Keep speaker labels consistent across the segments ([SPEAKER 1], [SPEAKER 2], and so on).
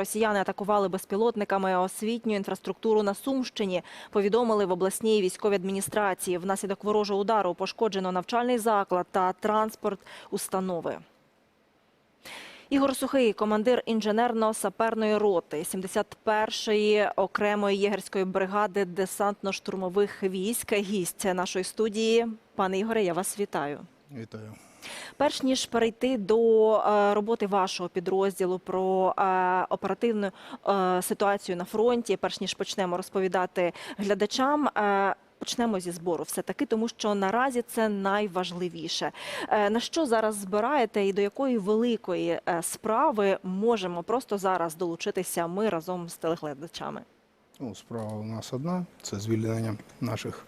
[SPEAKER 1] Росіяни атакували безпілотниками освітню інфраструктуру на Сумщині. Повідомили в обласній військовій адміністрації. Внаслідок ворожого удару пошкоджено навчальний заклад та транспорт установи. Ігор Сухий, командир інженерно-саперної роти 71-ї окремої єгерської бригади десантно-штурмових військ. Гість нашої студії. Пане Ігоре, я вас вітаю.
[SPEAKER 2] Вітаю.
[SPEAKER 1] Перш ніж перейти до е, роботи вашого підрозділу про е, оперативну е, ситуацію на фронті, перш ніж почнемо розповідати глядачам. Почнемо зі збору, все таки, тому що наразі це найважливіше. На що зараз збираєте, і до якої великої справи можемо просто зараз долучитися ми разом з телеглядачами?
[SPEAKER 2] Ну, справа у нас одна це звільнення наших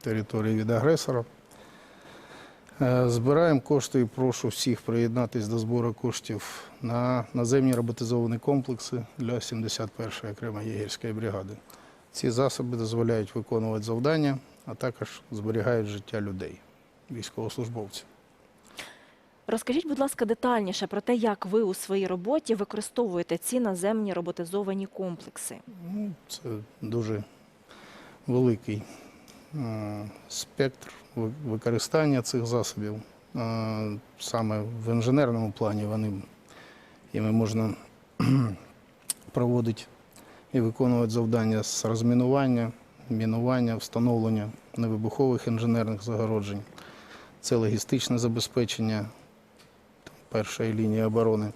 [SPEAKER 2] територій від агресора. Е, Збираємо кошти і прошу всіх приєднатися до збору коштів на наземні роботизовані комплекси для 71-ї окремої єгерської бригади. Ці засоби дозволяють виконувати завдання, а також зберігають життя людей, військовослужбовців.
[SPEAKER 1] Розкажіть, будь ласка, детальніше про те, як ви у своїй роботі використовуєте ці наземні роботизовані комплекси.
[SPEAKER 2] Ну, Це дуже великий спектр використання цих засобів. Е, Саме в інженерному плані вони іми можна проводити і виконувати завдання з розмінування, мінування, встановлення невибухових інженерних загороджень. Це логістичне забезпечення першої лінії оборони,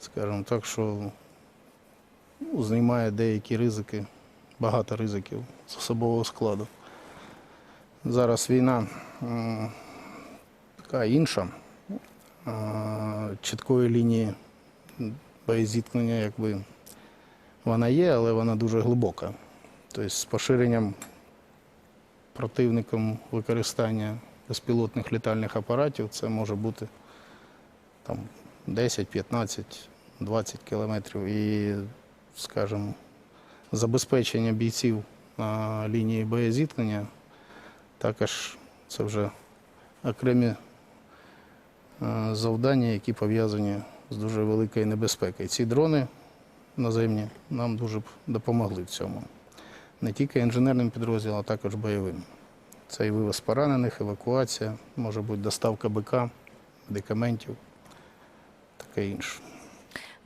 [SPEAKER 2] скажімо так, що ну, знімає деякі ризики, багато ризиків з особового складу. Зараз війна така інша. Чіткої лінії боєзіткнення, якби вона є, але вона дуже глибока. Тобто з поширенням противником використання безпілотних літальних апаратів це може бути там 10, 15, 20 кілометрів. І скажімо, забезпечення бійців на лінії боєзіткнення, також це вже окремі е, завдання, які пов'язані з дуже великою небезпекою. Ці дрони наземні нам дуже б допомогли в цьому. Не тільки інженерним підрозділам, а також бойовим. Це і вивез поранених, евакуація, може бути доставка БК, медикаментів, таке інше.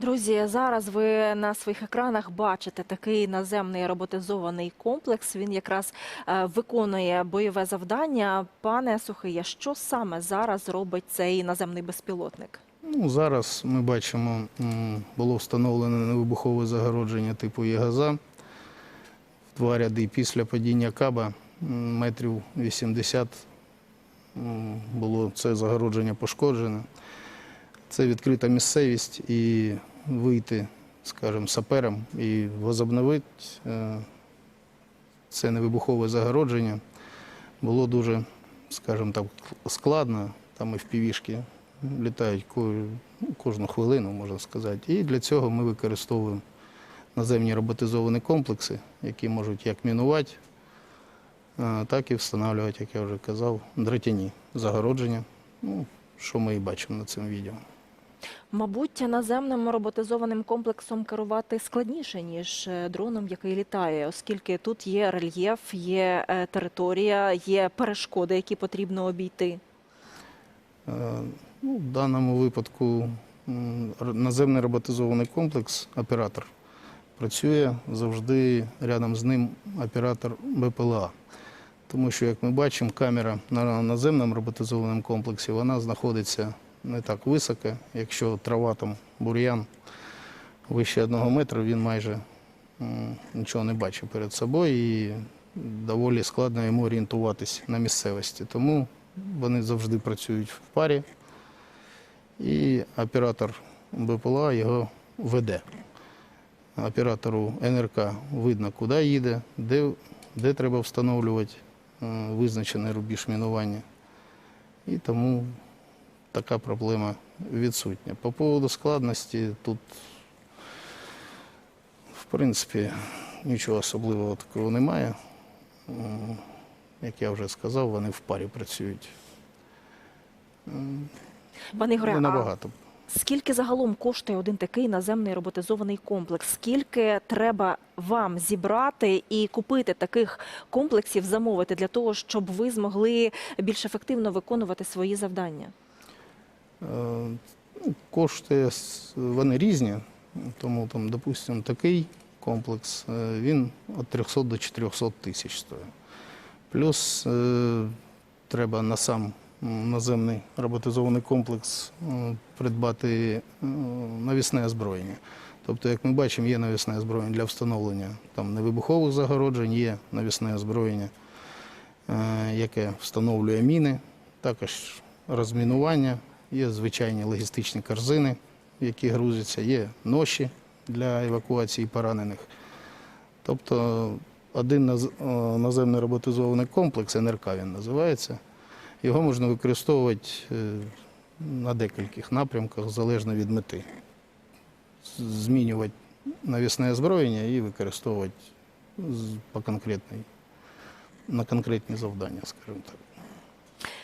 [SPEAKER 1] Друзі, зараз ви на своїх екранах бачите такий наземний роботизований комплекс. Він якраз е, виконує бойове завдання. Пане Сухиє, що саме зараз робить цей наземний безпілотник?
[SPEAKER 2] Ну, зараз ми бачимо, було встановлено невибухове загородження типу Єгаза. В два ряди після падіння каба метрів 80 було це загородження пошкоджене. Це відкрита місцевість і вийти, скажімо, саперам і возобновити е, це невибухове загородження було дуже, скажімо так, складно. Там і в півішки літають ну, кожну хвилину, можна сказати. І для цього ми використовуємо наземні роботизовані комплекси, які можуть як мінувати, так і встановлювати, як я вже казав, дротяні загородження. Ну, що ми і бачимо на цьому відео.
[SPEAKER 1] Мабуть, наземним роботизованим комплексом керувати складніше ніж е, дроном, який літає, оскільки тут є рельєф, є е, територія, є перешкоди, які потрібно обійти.
[SPEAKER 2] Е, Ну, в даному випадку наземний роботизований комплекс, оператор, працює завжди рядом з ним оператор БПЛА. Тому що, як ми бачимо, камера на наземному роботизованому комплексі вона знаходиться не так високо. Якщо трава там бур'ян вище одного метра, він майже нічого не бачить перед собою і доволі складно йому орієнтуватись на місцевості. Тому вони завжди працюють в парі, і оператор БПЛА його веде. Оператору НРК видно, куди їде, де, де треба встановлювати визначений рубіж мінування. І тому така проблема відсутня. По поводу складності тут, в принципі, нічого особливого такого немає. Як я вже сказав, вони в парі працюють.
[SPEAKER 1] Пане Ігоре,
[SPEAKER 2] Не
[SPEAKER 1] а
[SPEAKER 2] набагато.
[SPEAKER 1] Скільки загалом коштує один такий наземний роботизований комплекс? Скільки треба вам зібрати і купити таких комплексів, замовити для того, щоб ви змогли більш ефективно виконувати свої завдання?
[SPEAKER 2] Е, ну, Кошти вони різні, тому там, допустимо, такий комплекс е, він від 300 до 400 тисяч стоїть. Плюс е, треба на сам наземний роботизований комплекс придбати навісне озброєння. Тобто, як ми бачимо, є навісне озброєння для встановлення там, невибухових загороджень, є навісне озброєння, яке встановлює міни, також розмінування, є звичайні логістичні корзини, які грузяться, є ноші для евакуації поранених. Тобто один е, наземний роботизований комплекс, НРК він називається, його можна використовувати е, на декількох напрямках, залежно від мети. Змінювати навісне озброєння і використовувати по на конкретні завдання, скажімо так.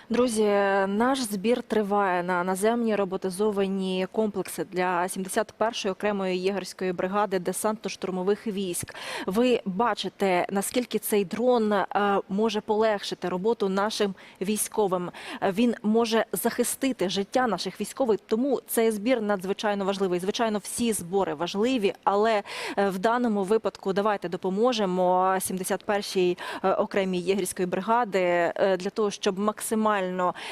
[SPEAKER 1] Друзі, наш збір триває на наземні роботизовані комплекси для 71-ї окремої єгерської бригади десантно-штурмових військ. Ви бачите, наскільки цей дрон е, може полегшити роботу нашим військовим. Він може захистити життя наших військових. Тому цей збір надзвичайно важливий. Звичайно, всі збори важливі, але е, в даному випадку давайте допоможемо 71-й е, окремій єгерської бригади для того, щоб максимально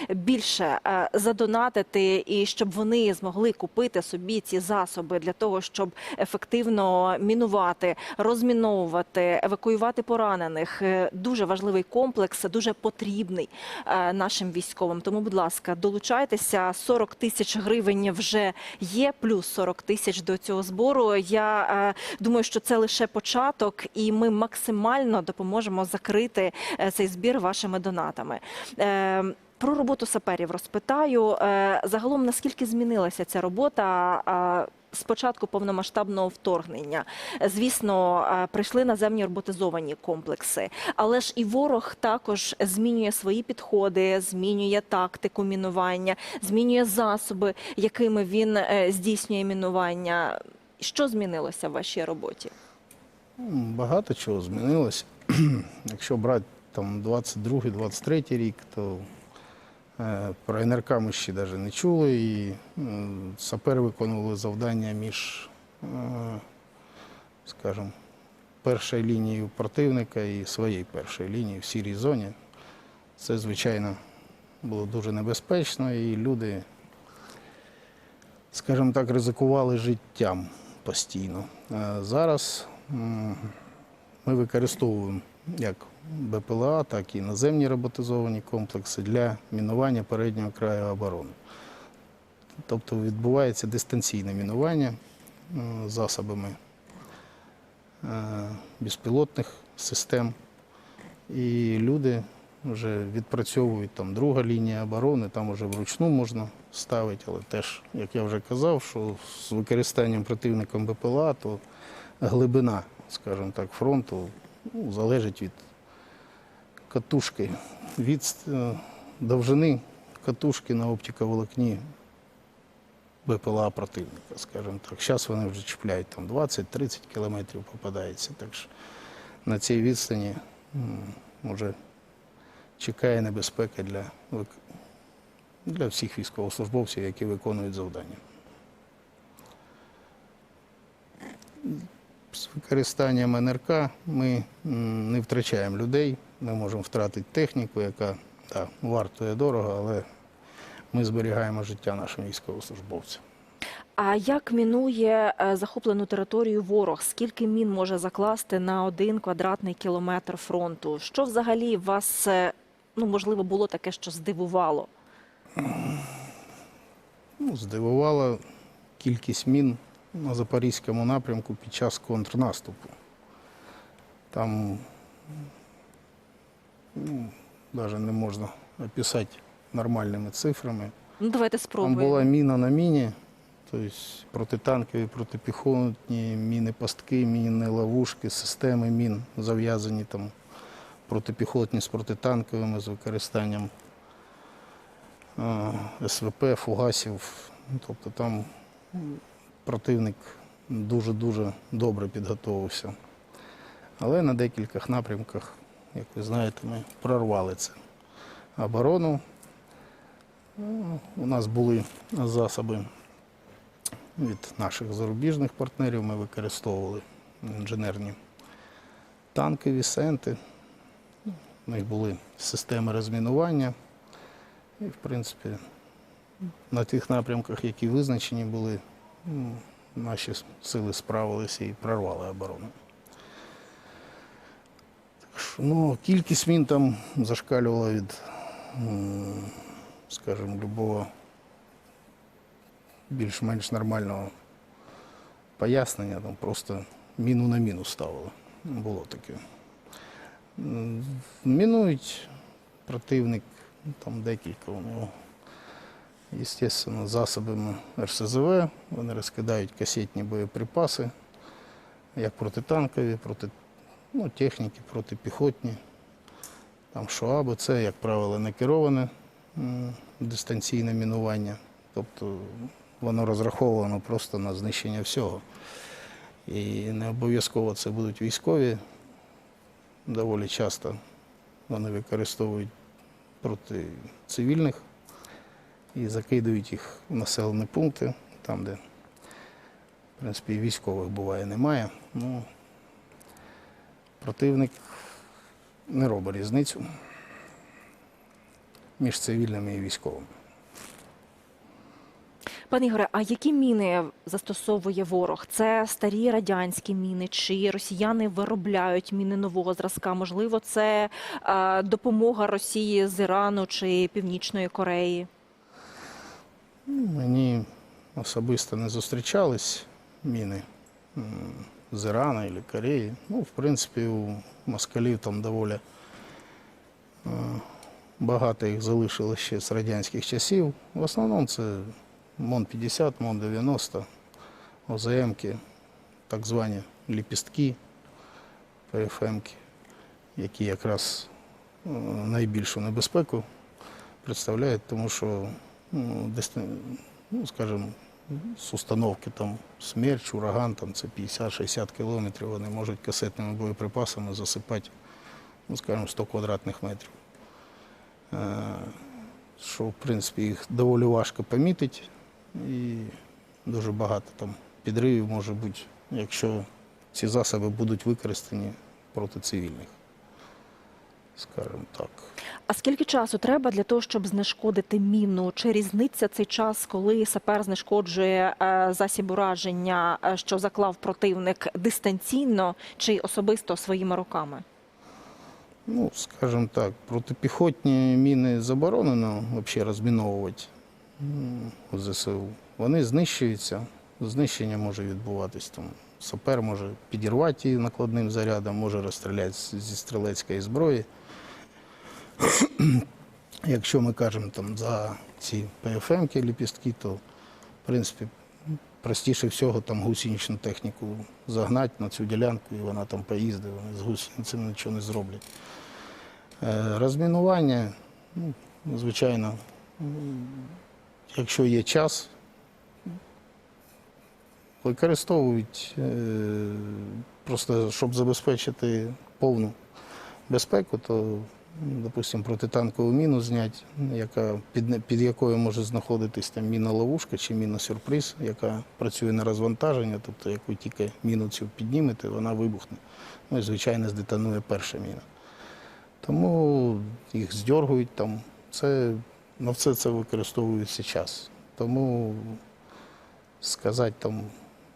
[SPEAKER 1] більше е, задонатити і щоб вони змогли купити собі ці засоби для того, щоб ефективно мінувати, розміновувати, евакуювати поранених. Е, Дуже важливий комплекс, дуже потрібний е, нашим військовим. Тому, будь ласка, долучайтеся. 40 тисяч гривень вже є, плюс 40 тисяч до цього збору. Я думаю, що це лише початок, і ми максимально допоможемо закрити цей збір вашими донатами. Про роботу саперів розпитаю. Е, Загалом, наскільки змінилася ця робота? е, З початку повномасштабного вторгнення, звісно, е, прийшли наземні роботизовані комплекси, але ж і ворог також змінює свої підходи, змінює тактику мінування, змінює засоби, якими він здійснює мінування. Що змінилося в вашій роботі?
[SPEAKER 2] Багато чого змінилося. Якщо брати там 22-23 рік, то про НРК ми ще навіть не чули. І е, сапери виконували завдання між, е, скажімо, першою лінією противника і своєю першою лінією в сірій зоні. Це, звичайно, було дуже небезпечно, і люди, скажімо так, ризикували життям постійно. Е, Зараз ми використовуємо як БПЛА, так і наземні роботизовані комплекси для мінування переднього краю оборони. Тобто відбувається дистанційне мінування е, засобами е, безпілотних систем. І люди вже відпрацьовують там друга лінія оборони, там вже вручну можна ставити, але теж, як я вже казав, що з використанням противником БПЛА, то глибина, скажімо так, фронту ну, залежить від катушки, від е, довжини катушки на оптиковолокні БПЛА противника, скажімо так. Зараз вони вже чіпляють там 20-30 кілометрів попадається. Так що на цій відстані м, вже чекає небезпека для, для всіх військовослужбовців, які виконують завдання. З використанням НРК ми не втрачаємо людей, ми можемо втратити техніку, яка да, вартує дорого, але ми зберігаємо життя нашим військовослужбовцям.
[SPEAKER 1] А як мінує е, захоплену територію ворог? Скільки мін може закласти на один квадратний кілометр фронту? Що взагалі вас, е, ну можливо, було таке, що здивувало?
[SPEAKER 2] Ну, здивувала кількість мін на Запорізькому напрямку під час контрнаступу. Там ну, навіть не можна описати нормальними цифрами.
[SPEAKER 1] Ну давайте
[SPEAKER 2] Там була міна на міні, тобто протитанкові, протипіхотні міни пастки, міни ловушки, системи мін зав'язані там протипіхотні з протитанковими з використанням е, СВП, фугасів, Тобто там противник дуже-дуже добре підготовився. Але на декількох напрямках, як ви знаєте, ми прорвали це оборону. Ну, У нас були засоби від наших зарубіжних партнерів, ми використовували інженерні танкові сенти. У них були системи розмінування. І, в принципі, на тих напрямках, які визначені були, наші сили справилися і прорвали оборону. Ну, кількість мін там зашкалювала від, скажімо, любого більш-менш нормального пояснення, там просто міну на міну ставили. Було таке. Мінують противник, ну, там декілька у нього. Естественно, засобами РСЗВ вони розкидають касетні боєприпаси, як протитанкові, проти ну, техніки, протипіхотні. Там ШОАБи, це, як правило, не кероване дистанційне мінування. Тобто воно розраховано просто на знищення всього. І не обов'язково це будуть військові. Доволі часто вони використовують проти цивільних і закидують їх в населені пункти, там, де, в принципі, військових буває немає. Ну, противник не робить різницю між цивільними і військовими.
[SPEAKER 1] Пане Ігоре, а які міни застосовує ворог? Це старі радянські міни, чи росіяни виробляють міни нового зразка? Можливо, це е, допомога Росії з Ірану чи Північної Кореї?
[SPEAKER 2] Ну, Мені особисто не зустрічались міни з Ірана або Кореї. Ну, в принципі, у москалів там доволі е, багато їх залишилось ще з радянських часів. В основному це МОН-50, МОН-90, ОЗМки, так звані ліпістки, ПФМки, які якраз е, найбільшу небезпеку представляють, тому що ну, десь, ну, скажімо, з установки там смерч, ураган, там це 50-60 кілометрів, вони можуть касетними боєприпасами засипати, ну, скажімо, 100 квадратних метрів. Е, Що, в принципі, їх доволі важко помітити і дуже багато там підривів може бути, якщо ці засоби будуть використані проти цивільних, скажімо так.
[SPEAKER 1] А скільки часу треба для того, щоб знешкодити міну? Чи різниця цей час, коли сапер знешкоджує е, засіб ураження, е, що заклав противник дистанційно чи особисто своїми руками?
[SPEAKER 2] Ну, скажімо так, протипіхотні міни заборонено взагалі розміновувати у ЗСУ. Вони знищуються. Знищення може відбуватись там. Сапер може підірвати її накладним зарядом, може розстріляти зі стрілецької зброї. Якщо ми кажемо там за ці ПФМ-ки, ліпістки, то в принципі простіше всього там гусеничну техніку загнати на цю ділянку, і вона там поїздить, вони з гусеницями нічого не зроблять. Е, Розмінування, ну, звичайно, якщо є час, використовують е, просто, щоб забезпечити повну безпеку, то, допустимо, протитанкову міну зняти, яка, під, під якою може знаходитись там міна ловушка чи міна сюрприз, яка працює на розвантаження, тобто як ви тільки міну цю піднімете, вона вибухне. Ну і звичайно здетонує перша міна. Тому їх здергують там. Це, на все це використовується час. Тому сказати там,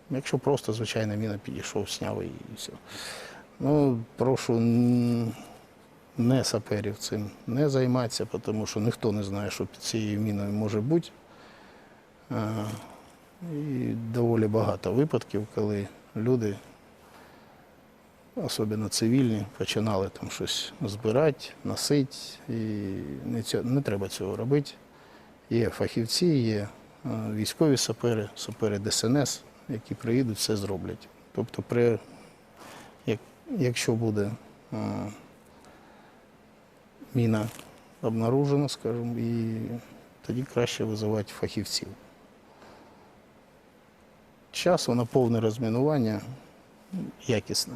[SPEAKER 2] якщо просто звичайна міна підійшов, сняв і все. Ну, прошу не саперів цим не займатися, тому що ніхто не знає, що під цією міною може бути. І доволі багато випадків, коли люди особливо цивільні, починали там щось збирати, носити. І не, ця- не треба цього робити. Є фахівці, є е, військові сапери, сапери ДСНС, які приїдуть, все зроблять. Тобто, при, як, якщо буде е, міна обнаружена, скажімо, і тоді краще визивати фахівців. часу на повне розмінування якісне.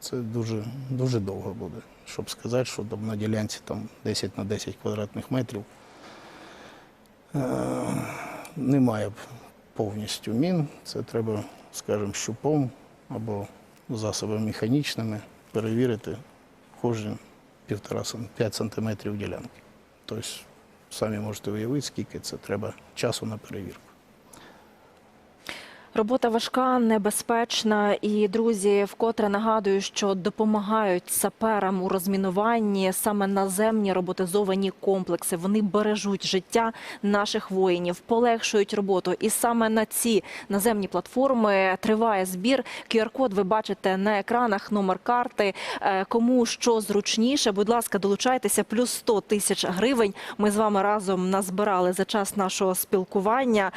[SPEAKER 2] Це дуже, дуже довго буде. Щоб сказати, що там на ділянці там 10 на 10 квадратних метрів е, немає повністю мін. Це треба, скажімо, щупом або засобами механічними перевірити кожні півтора см- 5 сантиметрів ділянки. Тобто, самі можете уявити, скільки це треба часу на перевірку.
[SPEAKER 1] Робота важка, небезпечна. І друзі, вкотре нагадую, що допомагають саперам у розмінуванні саме наземні роботизовані комплекси. Вони бережуть життя наших воїнів, полегшують роботу. І саме на ці наземні платформи триває збір. QR-код ви бачите на екранах, номер карти. Е, Кому що зручніше, будь ласка, долучайтеся. Плюс 100 тисяч гривень. Ми з вами разом назбирали за час нашого спілкування.